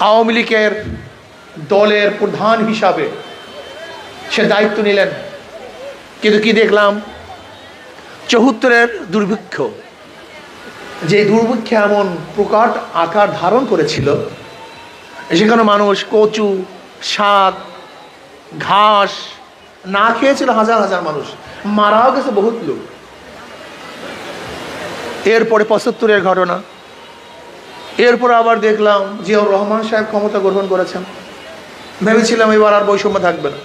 আওয়ামী লীগের দলের প্রধান হিসাবে সে দায়িত্ব নিলেন। কিন্তু কি দেখলাম? চৌহত্তরের দুর্ভিক্ষ, যে দুর্ভিক্ষে এমন প্রকাট আকার ধারণ করেছিল, সেখানে মানুষ কচু, শাক, ঘাস না খেয়েছিল হাজার হাজার মানুষ। মারাও গেছে বহুত লোক। এরপরে পঁচাত্তরের ঘটনা এরপর আবার দেখলাম জিয়াউর রহমান সাহেব ক্ষমতা গ্রহণ করেছেন। ভেবেছিলাম এবার আর বৈষম্য থাকবে না।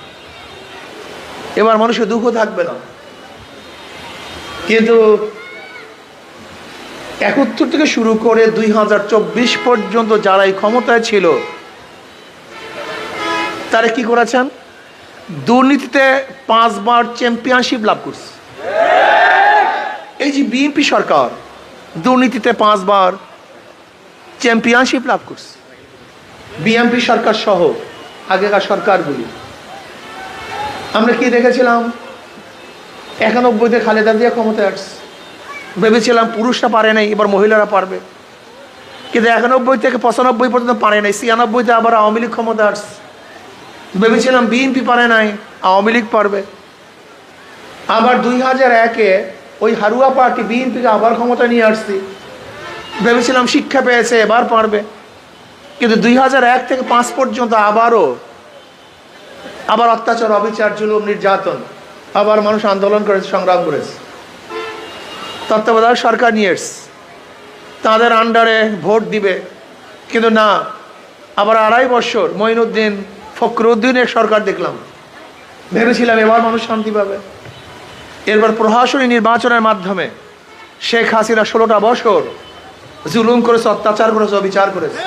এবার মানুষের দুঃখ থাকবে না। কিন্তু একাত্তর থেকে শুরু করে দুই হাজার চব্বিশ পর্যন্ত যারা এই ক্ষমতায় ছিল, তারা কি করেছেন? দুর্নীতিতে পাঁচবার চ্যাম্পিয়নশিপ লাভ করছে। এই যে বিএনপি সরকার, দুর্নীতিতে পাঁচবার চ্যাম্পিয়নশিপ লাভ করছে। বিএনপি সরকার সহ আগেকার সরকারগুলি। আমরা কি দেখেছিলাম? একানব্বইতে খালেদা দিয়ে ক্ষমতায় আসছে। ভেবেছিলাম পুরুষরা পারে নাই, এবার মহিলারা পারবে। কিন্তু একানব্বই থেকে পঁচানব্বই পর্যন্ত পারে নাই, ছিয়ানব্বইতে আবার আওয়ামী লীগ ক্ষমতা আসছে। ভেবেছিলাম বিএনপি পারে নাই, আওয়ামী লীগ পারবে। আবার দুই হাজার একে ওই হারুয়া পার্টি বিএনপিকে আবার ক্ষমতা নিয়ে আসছি। ভেবেছিলাম শিক্ষা পেয়েছে, এবার পারবে। কিন্তু দুই এক থেকে পাঁচ পর্যন্ত আবারও আবার অত্যাচার, অবিচার, জুলুম, নির্যাতন, আবার মানুষ আন্দোলন করেছে, সংগ্রাম করেছে। তত্ত্বাবধায়ক সরকার নিয়ে এসছে। তাদের আন্ডারে ভোট দিবে। কিন্তু না, আবার আড়াই বছর মঈনুদ্দিন ফখরুদ্দিনের সরকার দেখলাম। ভেবেছিলাম এবার মানুষ শান্তি পাবে। এরপর প্রশাসনী নির্বাচনের মাধ্যমে শেখ হাসিনা ষোলোটা বছর জুলুম করেছে, অত্যাচার করেছে, অবিচার করেছে।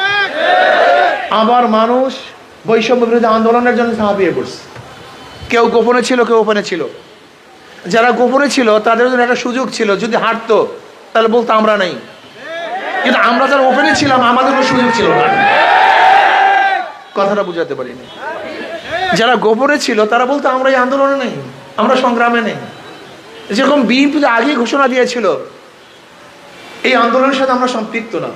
আবার মানুষ বৈষম্য বিরোধী আন্দোলনের জন্য ঝাঁপিয়ে পড়ছে। কেউ গোপনে ছিল, কেউ ওপেনে ছিল। যারা গোপনে ছিল, তাদের জন্য একটা সুযোগ ছিল, যদি হাঁটতো তাহলে বলতো আমরা নেই। কিন্তু আমরা যারা ওপেনে ছিলাম, আমাদের কোনো সুযোগ ছিল না। কথাটা বুঝাতে পারিনি। যারা গোপনে ছিল, তারা বলতো আমরা এই আন্দোলনে নেই, আমরা সংগ্রামে নেই। যেরকম বিএনপি আগেই ঘোষণা দিয়েছিল এই আন্দোলনের সাথে আমরা সম্পৃক্ত না।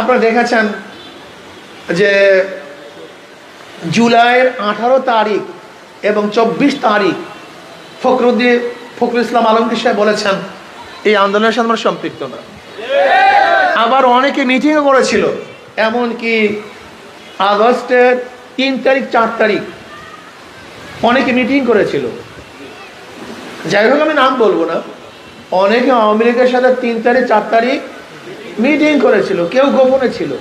আপনারা দেখেছেন যে জুলাইয়ের আঠারো তারিখ এবং চব্বিশ তারিখ ফখরুদ্দিন ফখরুল ইসলাম আলমগীর সাহেব বলেছেন, এই আন্দোলনের সাথে আমরা সম্পৃক্ত না। আবার অনেকে মিটিংও করেছিল, এমনকি আগস্টের তিন তারিখ, চার তারিখ অনেকে মিটিং করেছিল। যাই হোক, আমি নাম বলব না। অনেকে আওয়ামী লীগের সাথে তিন তারিখ, চার তারিখ মিটিং করেছিল। কেউ গোপনে ছিল।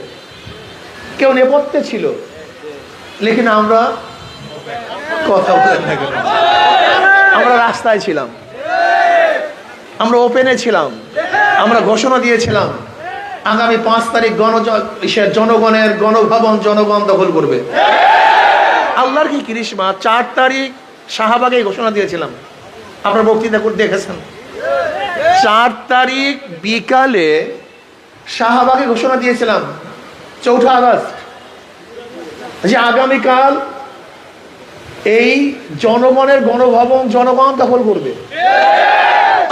কেউ নেপথ্যে ছিল। লেকিন আমরা কথা বলেন না? আমরা রাস্তায় ছিলাম। আমরা ওপেনে ছিলাম। আমরা ঘোষণা দিয়েছিলাম, আগামী পাঁচ তারিখ গণ জনগণের গণভবন জনগণ দখল করবে। আল্লাহর কি কৃষ্মা চার তারিখ শাহবাগে ঘোষণা দিয়েছিলাম। আপনার বক্তৃতা করে দেখেছেন? চার তারিখ বিকালে শাহবাগে ঘোষণা দিয়েছিলাম, চৌঠা আগস্ট। যে আগামীকাল এই জনগণের গণভবন, জনগণ দখল করবে।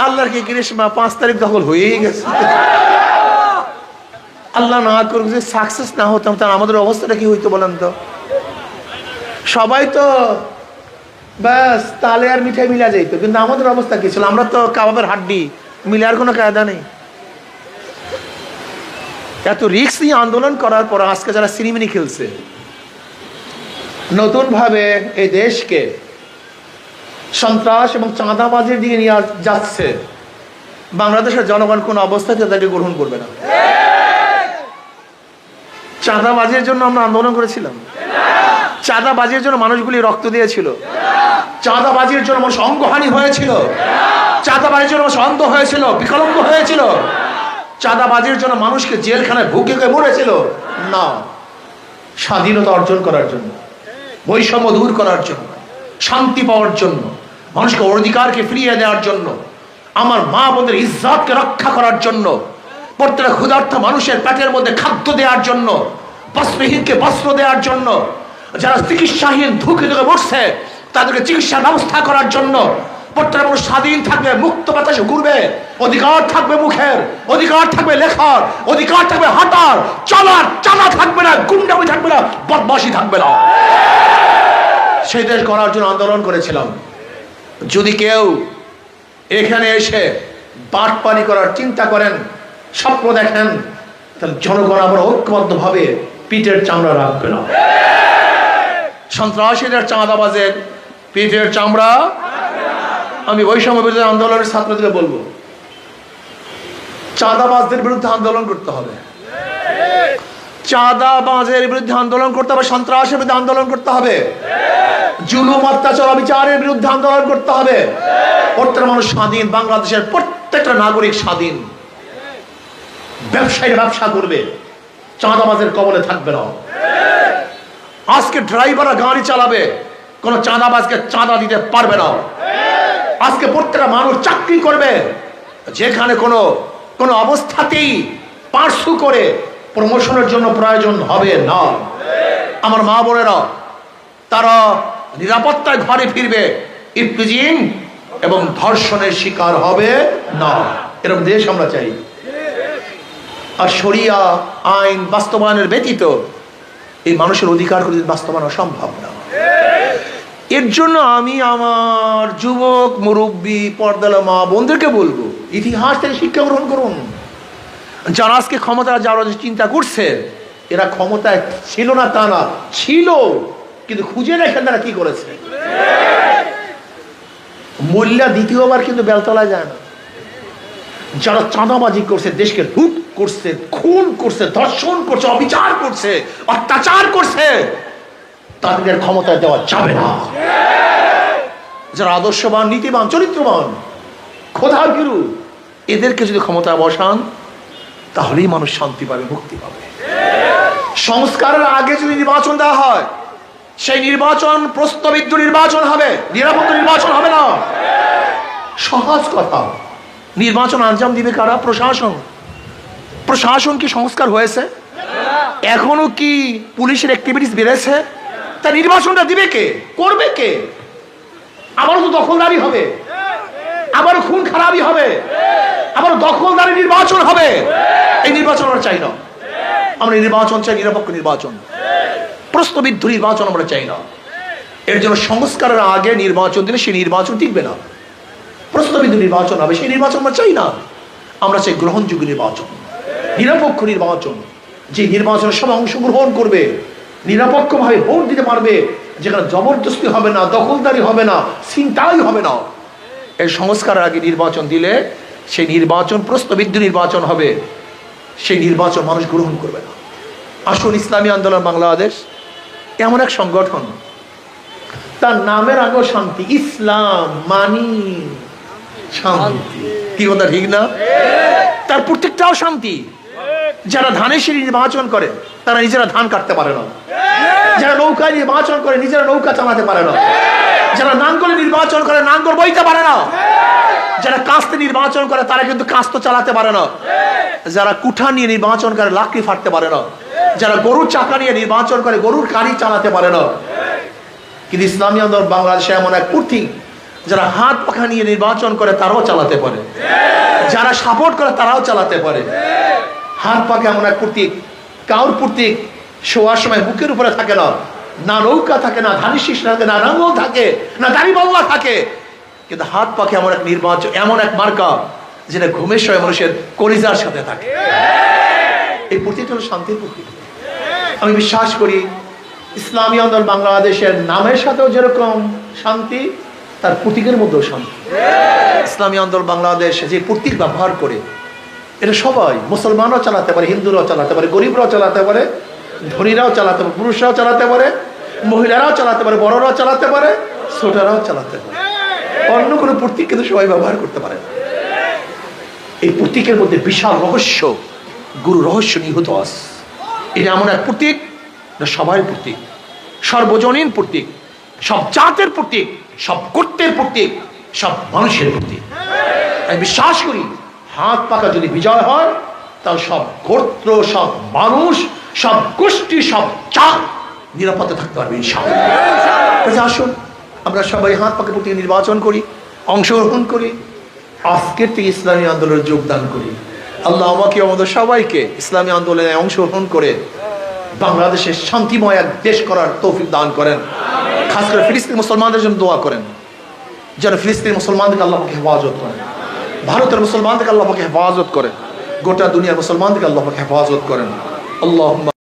আল্লাহর কি কৃষ্মা পাঁচ তারিখ দখল হয়েই গেছে। আল্লাহ না করুক যে সাকসেস না হতাম, তাহলে আমাদের অবস্থাটা কি হইতো বলেন তো? সবাই তো ব্যাস তালে আর মিঠাই মিলা যাইতো, কিন্তু আমাদের অবস্থা কি ছিল? আমরা তো কাবাবের হাড্ডি মিলার কোনো কায়দা নেই। এত রিক্স নিয়ে আন্দোলন করার পর আজকে যারা সিনেমিনি খেলছে, নতুনভাবে এই দেশকে সন্ত্রাস এবং চাঁদাবাজির দিকে নিয়ে যাচ্ছে, বাংলাদেশের জনগণ কোন অবস্থাতে তাকে গ্রহণ করবে না। চাঁদাবাজির জন্য আমরা আন্দোলন করেছিলাম। চাঁদাবাজির জন্য মানুষগুলি রক্ত দিয়েছিল। চাঁদাবাজির জন্য মানুষ অঙ্গহানি হয়েছিল। চাঁদাবাজির জন্য মানুষ অন্ধ হয়েছিল, বিকলঙ্গ হয়েছিল। চাঁদাবাজির জন্য মানুষকে জেলখানায় ভুকে গিয়ে মরেছিল। না, স্বাধীনতা অর্জন করার জন্য, বৈষম্য দূর করার জন্য, শান্তি পাওয়ার জন্য, মানুষকে অধিকারকে ফিরিয়ে দেওয়ার জন্য, আমার মা বোনদের ইজ্জতকে রক্ষা করার জন্য, প্রত্যেকটা ক্ষুধার্থ মানুষের পেটের মধ্যে খাদ্য দেওয়ার জন্য বস্ত্রহীনকে বস্ত্র দেওয়ার জন্য যারা চিকিৎসাহীন ধুকে ধুকে মরছে, তাদেরকে চিকিৎসার ব্যবস্থা করার জন্য প্রত্যেকটা মানুষ স্বাধীন থাকবে, মুক্ত বাতাসে ঘুরবে, অধিকার থাকবে মুখের, অধিকার থাকবে লেখার, অধিকার থাকবে হাঁটার, চলার চালা থাকবে না, গুন্ডামি থাকবে না বদমাসি থাকবে না। সেই দেশ করার জন্য আন্দোলন করেছিলাম। যদি কেউ এখানে এসে বাটপানি করার চিন্তা করেন, স্বপ্ন দেখেন, তাহলে জনগণ আমরা ঐক্যবদ্ধভাবে পিঠের চামড়া রাখবে না। সন্ত্রাসীদের চাঁদাবাজের পিঠের চামড়া। আমি বৈষম্য বিরোধী আন্দোলনের ছাত্রদের বলব, চাঁদাবাজদের বিরুদ্ধে আন্দোলন করতে হবে। চাঁদাবাজের বিরুদ্ধে আন্দোলন করতে হবে, সন্ত্রাসের বিরুদ্ধে আন্দোলন করতে হবে। জুলুম, অত্যাচার বিচারের বিরুদ্ধে আন্দোলন করতে হবে। প্রত্যেকটা মানুষ স্বাধীন, বাংলাদেশের প্রত্যেকটা নাগরিক স্বাধীন। ব্যবসায়ীরা ব্যবসা করবে, চাঁদাবাজের কবলে থাকবে না। আজকে ড্রাইভাররা গাড়ি চালাবে, কোনো চাঁদাবাজকে চাঁদা দিতে পারবে না। আজকে প্রত্যেকটা মানুষ চাকরি করবে, যেখানে কোনো কোনো অবস্থাতেই পার্সু করে প্রমোশনের জন্য প্রয়োজন হবে না। আমার মা বোনেরা, তারা নিরাপত্তায় ঘরে ফিরবে, ইফতিজিং এবং ধর্ষণের শিকার হবে না। এরকম দেশ আমরা চাই। আর শরিয়া আইন বাস্তবায়নের ব্যতীত এই মানুষের অধিকার করে বাস্তবায়ন অসম্ভব না। এর জন্য আমি আমার যুবক, মুরব্বী পর্দালা মা বোনদেরকে বলব, ইতিহাস থেকে শিক্ষা গ্রহণ করুন। যারা আজকে ক্ষমতা যারা চিন্তা করছে, এরা ক্ষমতায় ছিল না, তা না, ছিল, কিন্তু খুঁজে দেখেন তারা কি করেছে। মূল্যা দ্বিতীয়বার কিন্তু বেলতলায় যায় না। যারা চাঁদাবাজি করছে, দেশকে লুট করছে, খুন করছে, ধর্ষণ করছে, অবিচার করছে, অত্যাচার করছে, তাদের ক্ষমতায় দেওয়া যাবে না। যারা আদর্শবান, নীতিবান, চরিত্রবান খোদা গিরু, এদেরকে যদি ক্ষমতায় বসান, তাহলেই মানুষ শান্তি পাবে, মুক্তি পাবে। সংস্কারের আগে যদি নির্বাচন দেওয়া হয়, সেই নির্বাচন প্রস্তাবিত নির্বাচন হবে নিরাপদ নির্বাচন হবে না। সহজ কথা। নির্বাচন আঞ্জাম দিবে কারা? প্রশাসন। প্রশাসন কি সংস্কার হয়েছে? এখনও কি পুলিশের অ্যাক্টিভিটিস বেড়েছে? তা নির্বাচনটা দিবে কে? করবে কে? আবারও তো দখলদারি হবে। আবার খুন খারাপই হবে। আবার দখলদারি নির্বাচন হবে। এই নির্বাচন আমরা চাই না। আমরা নির্বাচন চাই, নিরপেক্ষ নির্বাচন। প্রশ্নবিদ্ধ নির্বাচন আমরা চাই না। এর জন্য সংস্কারের আগে নির্বাচন দিলে সেই নির্বাচন টিকবে না। প্রশ্নবিদ্ধ নির্বাচন হবে, সেই নির্বাচন আমরা চাই না। আমরা চাই গ্রহণযোগ্য নির্বাচন। নিরপেক্ষ নির্বাচন যে নির্বাচনে সবাই অংশগ্রহণ করবে নিরপেক্ষভাবে ভোট দিতে পারবে যেখানে জবরদস্তি হবে না দখলদারি হবে না চিন্তাই হবে না। এই সংস্কারের আগে নির্বাচন দিলে সেই নির্বাচন প্রশ্নবিদ্ধ নির্বাচন হবে সেই নির্বাচন মানুষ গ্রহণ করবে না। আসুন ইসলামী আন্দোলন বাংলাদেশ এমন এক সংগঠন তার নামের আগেও শান্তি ইসলাম মানি শান্তি। কি কথা ঠিক না? তার প্রত্যেকটাও শান্তি। যারা ধানের সিঁড়ি নির্বাচন করে, তারা নিজেরা ধান কাটতে পারে না। যারা নৌকায় নির্বাচন করে, নিজেরা নৌকা চালাতে পারে না। যারা নাঙ্গল নির্বাচন করে, নাঙ্গল বইতে পারে না। যারা কাস্তে নির্বাচন করে, তারা কিন্তু কাস্ত চালাতে পারে না। যারা কুঠা নিয়ে নির্বাচন করে, লাকড়ি ফাটতে পারে না। যারা গরুর চাকা নিয়ে নির্বাচন করে, গরুর গাড়ি চালাতে পারে না। কিন্তু ইসলামী আন্দোলন বাংলাদেশে এমন এক কুর্তি, যারা হাত পাখা নিয়ে নির্বাচন করে, তারাও চালাতে পারে। যারা সাপোর্ট করে, তারাও চালাতে পারে। হাত পাকে এমন এক প্রতীক, কাউর প্রতীক, শোয়ার সময় বুকের উপরে থাকে না না নৌকা থাকে, না ধানি শীষ থাকে, না রাঙ্গল থাকে, না দাড়ি বাংলা থাকে। কিন্তু হাত পাখে এমন এক নির্বাচন এমন এক মার্কা, যেটা ঘুমের সময় মানুষের কলিজার সাথে থাকে। এই প্রতীকটা হলো শান্তির প্রতীক। আমি বিশ্বাস করি, ইসলামী আন্দোলন বাংলাদেশের নামের সাথেও যেরকম শান্তি, তার প্রতীকের মধ্যেও শান্তি। ইসলামী আন্দোলন বাংলাদেশ যে প্রতীক ব্যবহার করে এটা সবাই মুসলমানরাও চালাতে পারে, হিন্দুরাও চালাতে পারে, গরিবরাও চালাতে পারে, ধনীরাও চালাতে পারে, পুরুষরাও চালাতে পারে, মহিলারাও চালাতে পারে, বড়রাও চালাতে পারে, ছোটরাও চালাতে পারে। অন্য কোনো প্রতীক কিন্তু সবাই ব্যবহার করতে পারে এই প্রতীকের মধ্যে বিশাল রহস্য, গুরু রহস্য নিহত আস এটা এমন এক প্রতীক না সবার প্রতীক, সর্বজনীন প্রতীক, সব জাতের প্রতীক, সব কর্তের প্রতীক, সব মানুষের প্রতীক। আমি বিশ্বাস করি হাত পাকা যদি বিজয় হয় তাহলে সব গোত্র সব মানুষ সব গোষ্ঠী সব চাপ নিরাপদে থাকতে পারবে ইনশাআল্লাহ। আসুন আমরা সবাই হাত পাকে প্রতি নির্বাচন করি অংশগ্রহণ করি আজকের থেকে ইসলামী আন্দোলনে যোগদান করি। আল্লাহ আমাকে আমাদের সবাইকে ইসলামী আন্দোলনে অংশগ্রহণ করে বাংলাদেশের শান্তিময় এক দেশ করার তৌফিক দান করেন। খাস করে ফিলিস্তিন মুসলমানদের জন্য দোয়া করেন। যেন ফিলিস্তিন মুসলমানদেরকে আল্লাহকে হেফাজত করেন। ভারতের মুসলমানদেরকে আল্লাহকে হেফাজত করেন গোটা দুনিয়ার মুসলমানদেরকে আল্লাহকে হেফাজত করেন। আল্লাহ